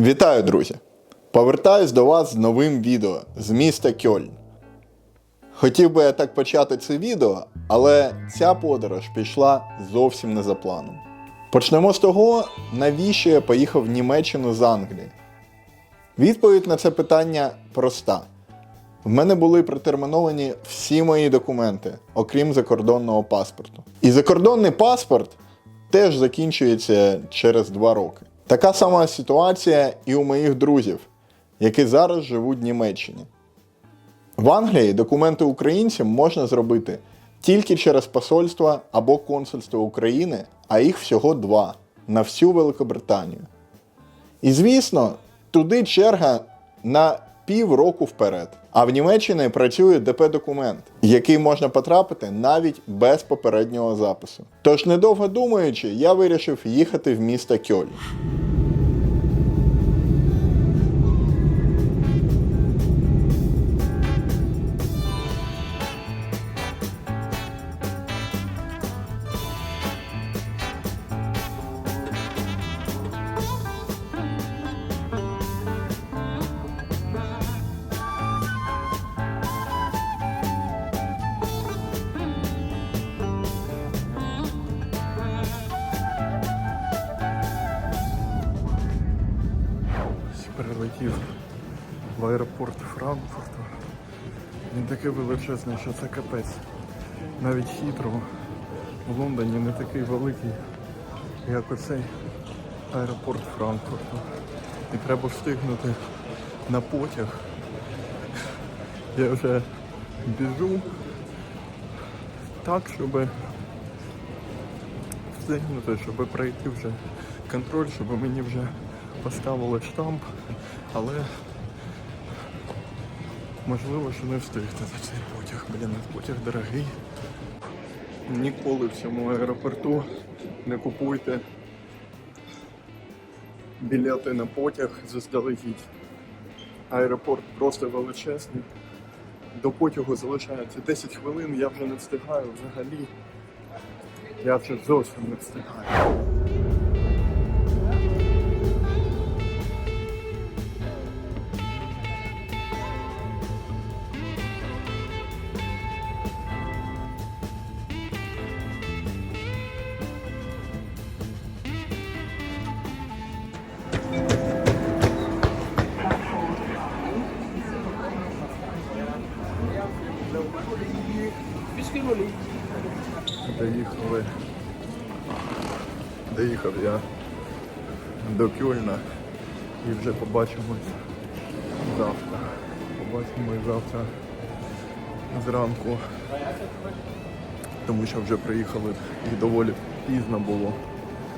Вітаю, друзі! Повертаюсь до вас з новим відео з міста Кьольн. Хотів би я так почати це відео, але ця подорож пішла зовсім не за планом. Почнемо з того, навіщо я поїхав в Німеччину з Англії. Відповідь на це питання проста. В мене були протерміновані всі мої документи, окрім закордонного паспорту. І закордонний паспорт теж закінчується через два роки. Така сама ситуація і у моїх друзів, які зараз живуть в Німеччині. В Англії документи українцям можна зробити тільки через посольство або консульство України, а їх всього два на всю Великобританію. І звісно, туди черга на півроку вперед. А в Німеччині працює ДП-документ, який можна потрапити навіть без попереднього запису. Тож, недовго думаючи, я вирішив їхати в місто Кьоль. Прилетів в аеропорт Франкфурту. Він такий величезний, що це капець. Навіть хітро в Лондоні не такий великий, як оцей аеропорт Франкфурту. І треба встигнути на потяг. Я вже біжу так, щоб встигнути, щоб пройти вже контроль, щоб мені вже поставили штамп, але можливо, що не встигти за цей потяг. Блін, потяг дорогий. Ніколи в цьому аеропорту не купуйте білети на потяг заздалегідь. Аеропорт просто величезний. До потягу залишається 10 хвилин, я вже не встигаю взагалі. Я вже зовсім не встигаю. Доїхали. Доїхав я до Кьольна і вже побачимось завтра. Побачимось завтра зранку. Тому що вже приїхали і доволі пізно було.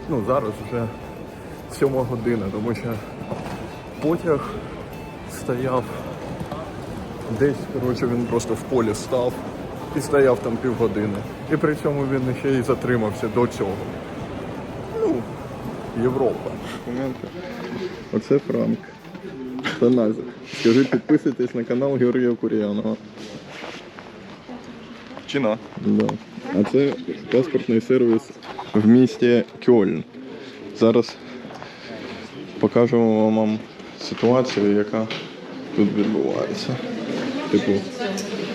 Ну, зараз вже сьома година, тому що потяг стояв десь, коротше, він просто в полі став і стояв там півгодини. І при цьому він ще й затримався до цього. Ну, Європа. Оце Франк. Це Назик. Скажи, підписуйтесь на канал Георгія Кур'янова. Чина. Да. А це паспортний сервіс в місті Кьольн. Зараз покажемо вам ситуацію, яка тут відбувається. Типу,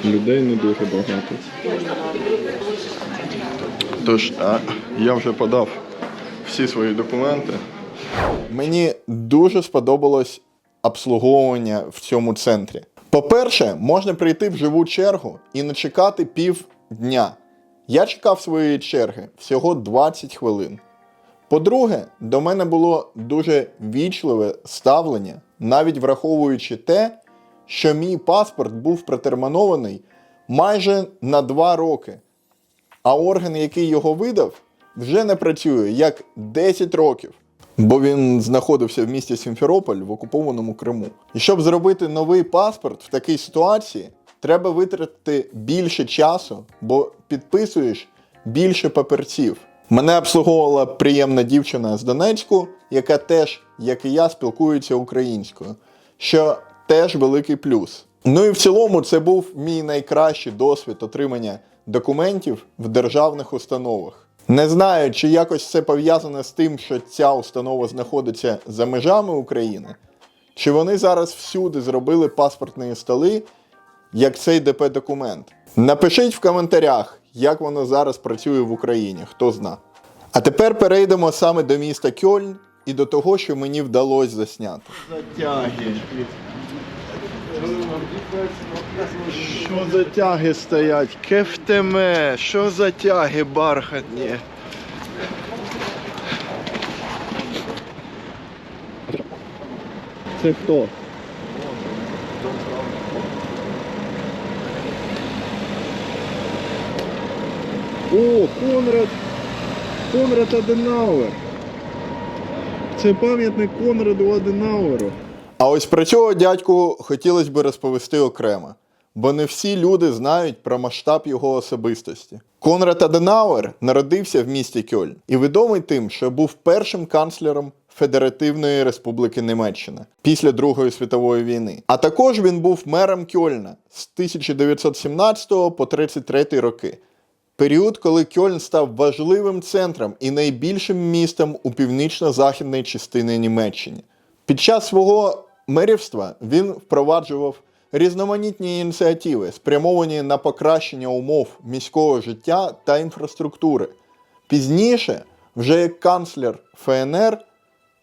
людей не дуже багато. Тож, а, я вже подав всі свої документи. Мені дуже сподобалось обслуговування в цьому центрі. По-перше, можна прийти в живу чергу і не чекати півдня. Я чекав своєї черги всього 20 хвилин. По-друге, до мене було дуже вічливе ставлення, навіть враховуючи те, що мій паспорт був протермінований майже на 2 роки, а орган, який його видав, вже не працює як 10 років. Бо він знаходився в місті Сімферополь в окупованому Криму. І щоб зробити новий паспорт в такій ситуації, треба витратити більше часу, бо підписуєш більше папірців. Мене обслуговувала приємна дівчина з Донецьку, яка теж, як і я, спілкується українською, що теж великий плюс. Ну і в цілому це був мій найкращий досвід отримання документів в державних установах. Не знаю, чи якось це пов'язане з тим, що ця установа знаходиться за межами України, чи вони зараз всюди зробили паспортні столи, як цей ДП-документ. Напишіть в коментарях, як воно зараз працює в Україні, хто зна. А тепер перейдемо саме до міста Кьольн і до того, що мені вдалося засняти. Затяги. Що за тяги стоять? Кефтеме, що за тяги бархатні? Це хто? О, Конрад. Конрад Аденауер. Це пам'ятник Конраду Аденауеру. А ось про цього дядьку хотілося б розповісти окремо, бо не всі люди знають про масштаб його особистості. Конрад Аденауер народився в місті Кьольн і відомий тим, що був першим канцлером Федеративної Республіки Німеччина після Другої світової війни. А також він був мером Кьольна з 1917 по 33 роки. Період, коли Кьольн став важливим центром і найбільшим містом у північно-західній частині Німеччини. Під час свого мерівства він впроваджував різноманітні ініціативи, спрямовані на покращення умов міського життя та інфраструктури. Пізніше, вже як канцлер ФНР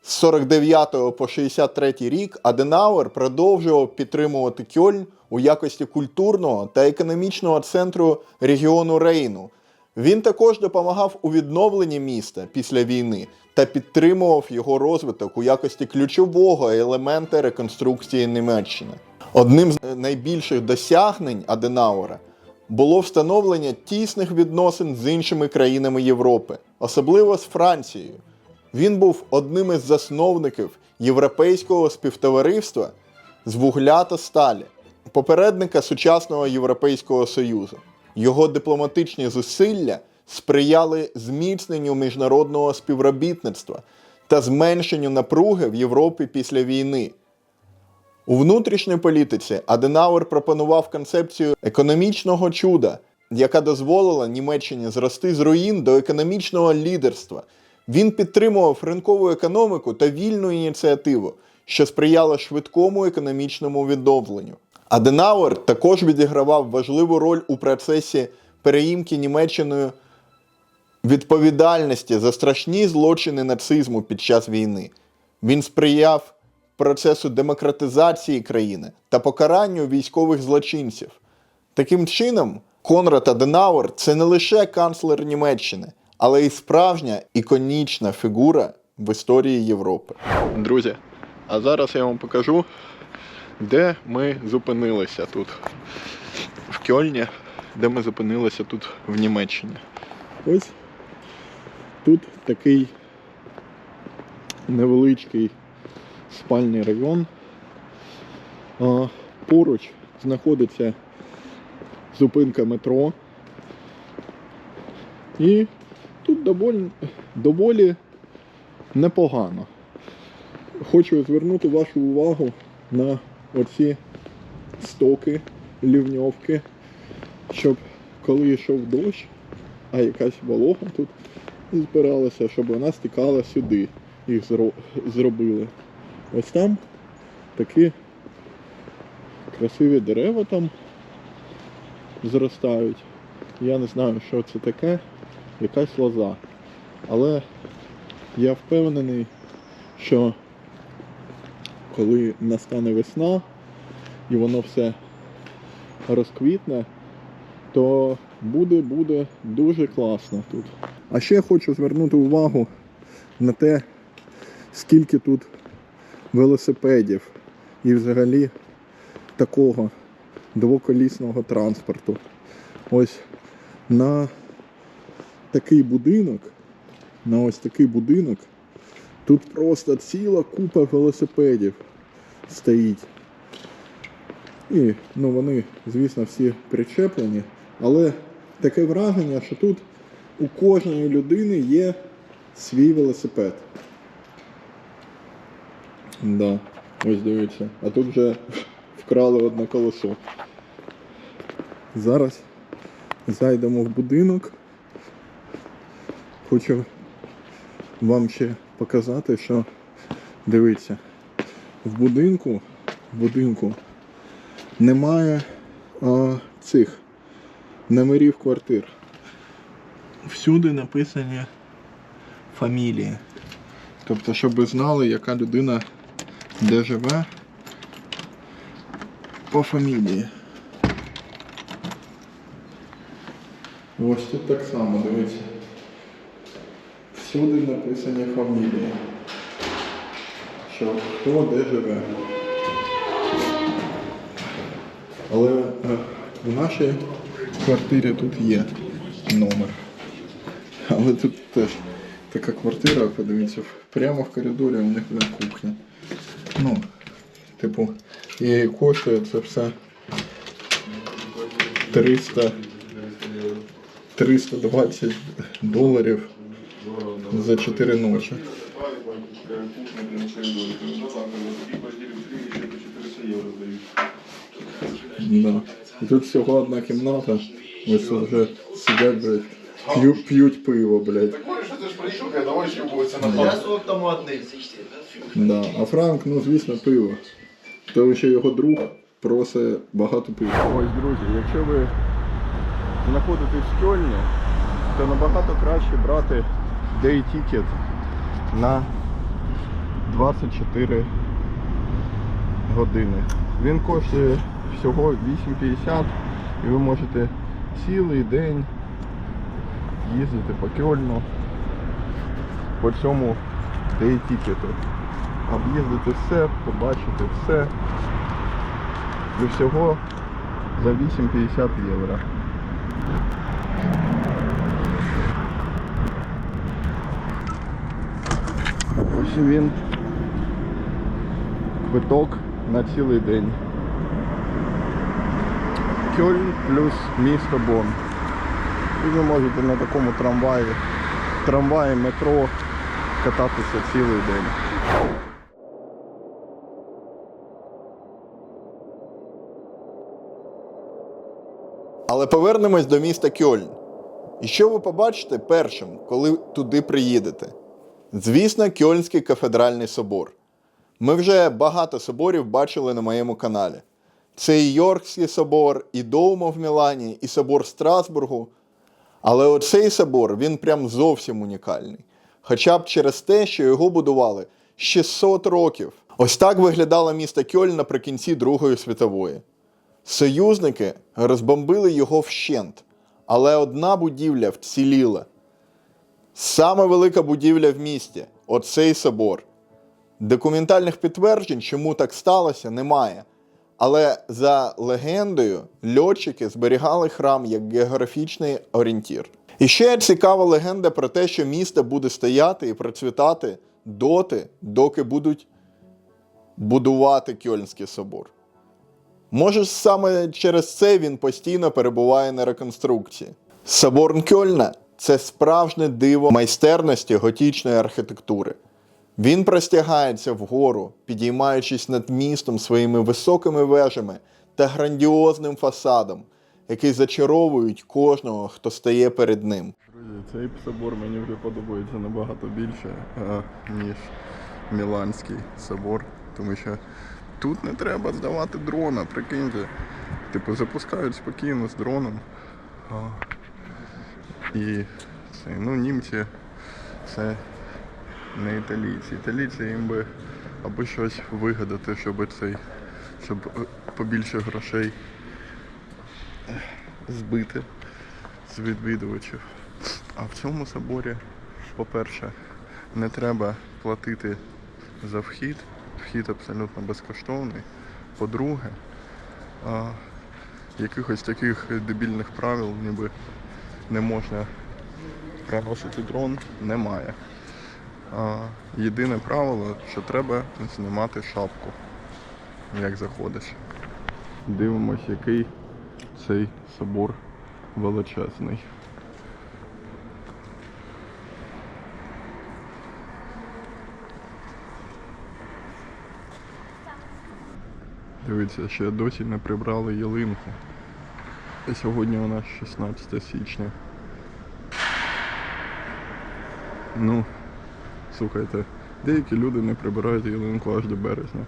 з 49 по 63 рік Аденауер продовжував підтримувати Кьольн у якості культурного та економічного центру регіону Рейну. Він також допомагав у відновленні міста після війни та підтримував його розвиток у якості ключового елемента реконструкції Німеччини. Одним з найбільших досягнень Аденауера було встановлення тісних відносин з іншими країнами Європи, особливо з Францією. Він був одним із засновників Європейського співтовариства з вугля та сталі, попередника сучасного Європейського Союзу. Його дипломатичні зусилля сприяли зміцненню міжнародного співробітництва та зменшенню напруги в Європі після війни. У внутрішній політиці Аденауер пропонував концепцію економічного чуда, яка дозволила Німеччині зрости з руїн до економічного лідерства. Він підтримував ринкову економіку та вільну ініціативу, що сприяло швидкому економічному відновленню. Аденауер також відігравав важливу роль у процесі переїмки Німеччиною відповідальності за страшні злочини нацизму під час війни. Він сприяв процесу демократизації країни та покаранню військових злочинців. Таким чином, Конрад Аденауер це не лише канцлер Німеччини, але й справжня іконічна фігура в історії Європи. Друзі, а зараз я вам покажу, де ми зупинилися тут в Кьольні, де ми зупинилися тут в Німеччині. Ось тут такий невеличкий спальний район. Поруч знаходиться зупинка метро. І тут доволі, доволі непогано. Хочу звернути вашу увагу на оці стоки, лівньовки, щоб коли йшов дощ, а якась волога тут збиралася, щоб вона стікала сюди. Їх зробили. Ось там такі красиві дерева там зростають. Я не знаю, що це таке, якась лоза. Але я впевнений, що коли настане весна і воно все розквітне, то буде, буде дуже класно тут. А ще хочу звернути увагу на те, скільки тут велосипедів і взагалі такого двоколісного транспорту. Ось на такий будинок, на ось такий будинок, тут просто ціла купа велосипедів стоїть. І ну, вони, звісно, всі причеплені, але таке враження, що тут у кожної людини є свій велосипед. Да, ось дивіться. А тут вже вкрали одне колесо. Зараз зайдемо в будинок хочу вам ще показати, що дивіться, в будинку, в будинку немає а, цих номерів квартир. Всюди написані фамілії. Тобто, щоб ви знали, яка людина де живе по фамілії. Ось тут так само, дивіться. Всюди написані фамілії. Що хто де живе. Але е, в нашій квартирі тут є номер. Але тут теж така квартира, подивіться, прямо в коридорі у них буде кухня. Ну, типу, і коштує це все 300 320 доларів за 4 ночі. Да. І тут всього одна кімната. Ось тут вже сидять, блядь, п'ють, п'ють пиво, блядь. Говоришь, это ж прищука, давай щупываться на Я сорок тому. Да. А Франк, ну звісно, пиво. Тому що його друг просить багато пива. Ось, друзі, якщо ви знаходитесь в Кьольні, то набагато краще брати day ticket на 24 години. Він коштує всього 8,50 і ви можете цілий день їздити по Кьольну по цьому day ticket. Об'їздити все, побачити все. І всього за 8,50 євро. Ось він. Квиток на цілий день. Кьольн плюс місто Бон. І ви можете на такому трамваї, трамваї, метро кататися цілий день. Але повернемось до міста Кьольн. І що ви побачите першим, коли туди приїдете? Звісно, Кьольнський кафедральний собор. Ми вже багато соборів бачили на моєму каналі. Це і Йоркський собор, і Доумо в Мілані, і собор Страсбургу. Але оцей собор він прям зовсім унікальний. Хоча б через те, що його будували 600 років. Ось так виглядало місто Кьольн наприкінці Другої світової. Союзники розбомбили його вщент, але одна будівля вціліла. Саме велика будівля в місті оцей собор. Документальних підтверджень, чому так сталося, немає. Але за легендою, льотчики зберігали храм як географічний орієнтір. І ще цікава легенда про те, що місто буде стояти і процвітати доти, доки будуть будувати Кьольнський собор. Може, саме через це він постійно перебуває на реконструкції. Собор Кьольна це справжнє диво майстерності готічної архітектури. Він простягається вгору, підіймаючись над містом своїми високими вежами та грандіозним фасадом, які зачаровують кожного, хто стає перед ним. Друзі, цей собор мені вже подобається набагато більше, ніж Міланський собор, тому що тут не треба здавати дрона, прикиньте. Типу запускають спокійно з дроном. І ну, німці це не італійці. Італійці їм би або щось вигадати, щоб цей, щоб е, побільше грошей е, збити з відвідувачів. А в цьому соборі, по-перше, не треба платити за вхід. Вхід абсолютно безкоштовний. По-друге, якихось таких дебільних правил, ніби не можна проносити дрон, немає. А, єдине правило, що треба знімати шапку, як заходиш. Дивимось, який цей собор величезний. Дивіться, ще досі не прибрали ялинку. Сьогодні у нас 16 січня. Ну, слухайте, деякі люди не прибирають ялинку аж до березня.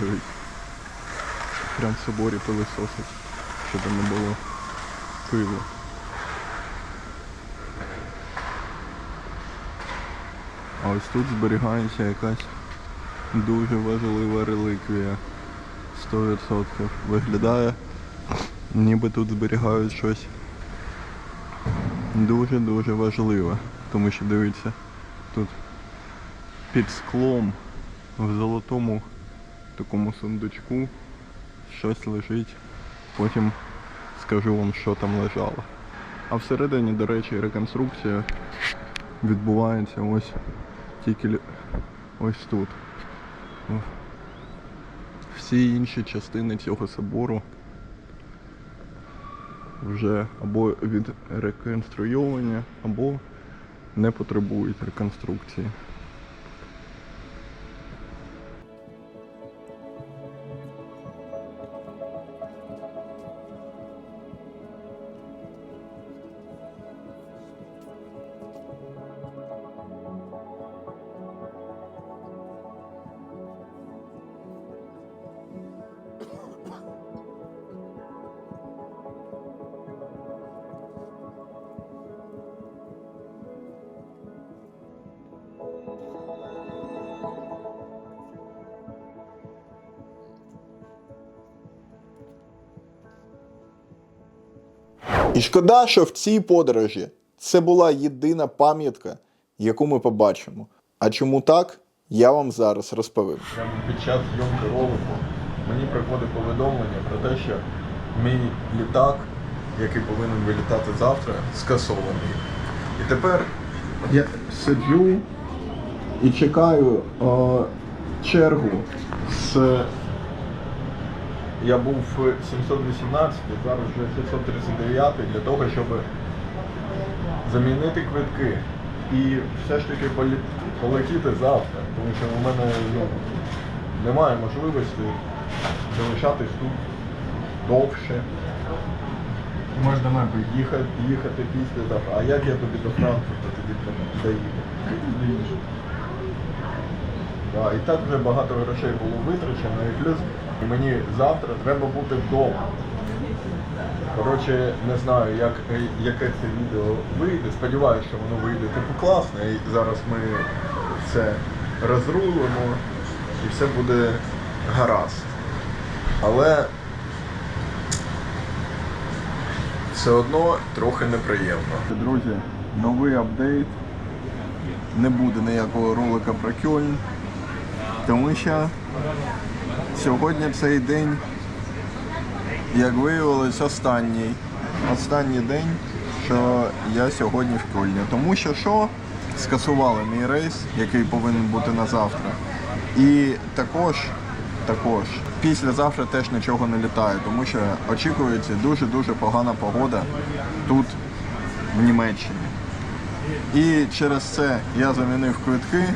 Дивись. Прям в соборі пилисосить, щоб не було пилу. А ось тут зберігається якась дуже важлива реліквія. 100% виглядає, ніби тут зберігають щось дуже-дуже важливе. Тому що дивіться, тут під склом в золотому такому сундучку щось лежить. Потім скажу вам, що там лежало. А всередині, до речі, реконструкція відбувається ось тільки ось тут. Всі інші частини цього собору вже або відреконструйовані, або не потребують реконструкції. І шкода, що в цій подорожі це була єдина пам'ятка, яку ми побачимо. А чому так, я вам зараз розповім. Під час зйомки ролику мені приходить повідомлення про те, що мій літак, який повинен вилітати завтра, скасований. І тепер я сиджу і чекаю о, чергу з. Я був 718, зараз вже 639 для того, щоб замінити квитки і все ж таки полетіти завтра, тому що у мене ну, немає можливості залишатись тут довше. Можна, мабуть, їхати, їхати після завтра. А як я тобі до Франкфурта тоді доїду? Да, і так вже багато грошей було витрачено, і плюс мені завтра треба бути вдома. Коротше, не знаю, як, яке це відео вийде. Сподіваюся, що воно вийде типу класно. І зараз ми це розрулимо і все буде гаразд. Але все одно трохи неприємно. Друзі, новий апдейт. Не буде ніякого ролика про Кьольн, тому що сьогодні цей день як виявилось, останній. Останній день, що я сьогодні в Кольні. Тому що що? Скасували мій рейс, який повинен бути на завтра. І також, також, післязавтра теж нічого не літає, тому що очікується дуже-дуже погана погода тут, в Німеччині. І через це я замінив квитки,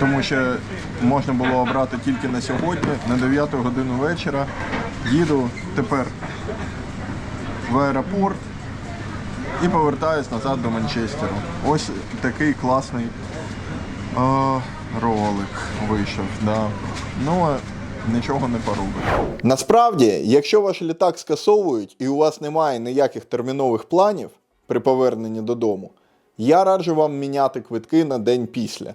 тому що можна було обрати тільки на сьогодні, на 9 годину вечора. Їду тепер в аеропорт і повертаюсь назад до Манчестеру. Ось такий класний е, ролик вийшов. Да. Ну, нічого не поробиш. Насправді, якщо ваш літак скасовують і у вас немає ніяких термінових планів при поверненні додому, я раджу вам міняти квитки на день після.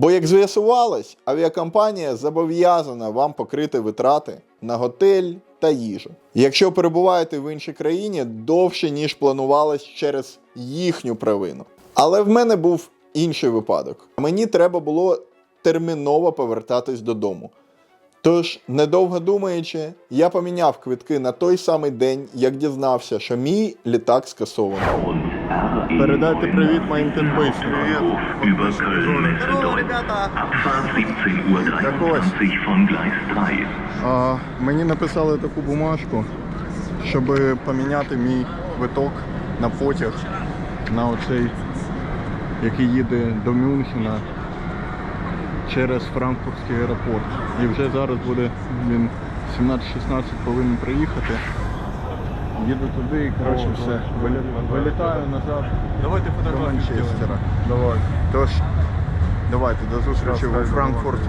Бо, як з'ясувалось, авіакомпанія зобов'язана вам покрити витрати на готель та їжу. Якщо перебуваєте в іншій країні довше, ніж планувалось через їхню провину. Але в мене був інший випадок. Мені треба було терміново повертатись додому. Тож, недовго думаючи, я поміняв квитки на той самий день, як дізнався, що мій літак скасований. Передайте привіт моїм підписникам. über Köln-Messedorf. Abfahrt 17.23 Uhr von Gleis 3. А, мені написали таку бумажку, щоб поміняти мій квиток на потяг на оцей, який їде до Мюнхена через Франкфуртський аеропорт. І вже зараз буде він 17-16 повинен приїхати. Їду туди і коротше все. Вилітаю назад Давайте до Манчестера. Давай. Тож, давайте до зустрічі у Франкфурт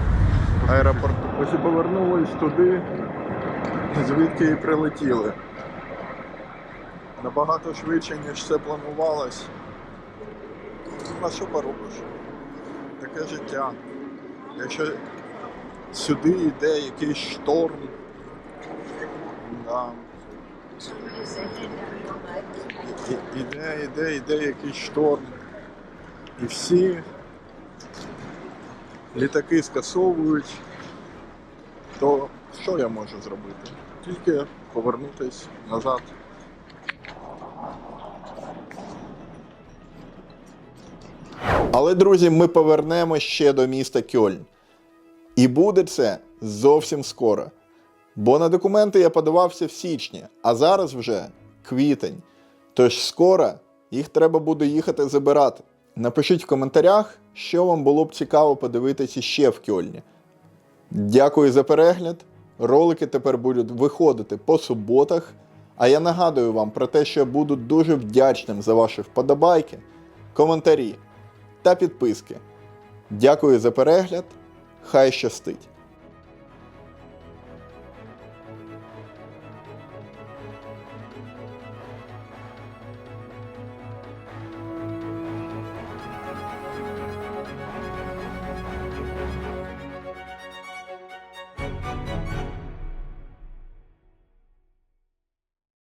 аеропорту. Ось і повернулись туди, звідки і прилетіли. Набагато швидше, ніж це планувалось. Ну, А що поробиш? Таке життя. Якщо сюди йде якийсь шторм, да. Іде, іде, іде якийсь шторм. І всі літаки скасовують, то що я можу зробити? Тільки повернутись назад. Але, друзі, ми повернемо ще до міста Кьольн. І буде це зовсім скоро. Бо на документи я подавався в січні, а зараз вже квітень. Тож скоро їх треба буде їхати забирати. Напишіть в коментарях, що вам було б цікаво подивитися ще в Кьольні. Дякую за перегляд. Ролики тепер будуть виходити по суботах. А я нагадую вам про те, що буду дуже вдячним за ваші вподобайки, коментарі та підписки. Дякую за перегляд. Хай щастить!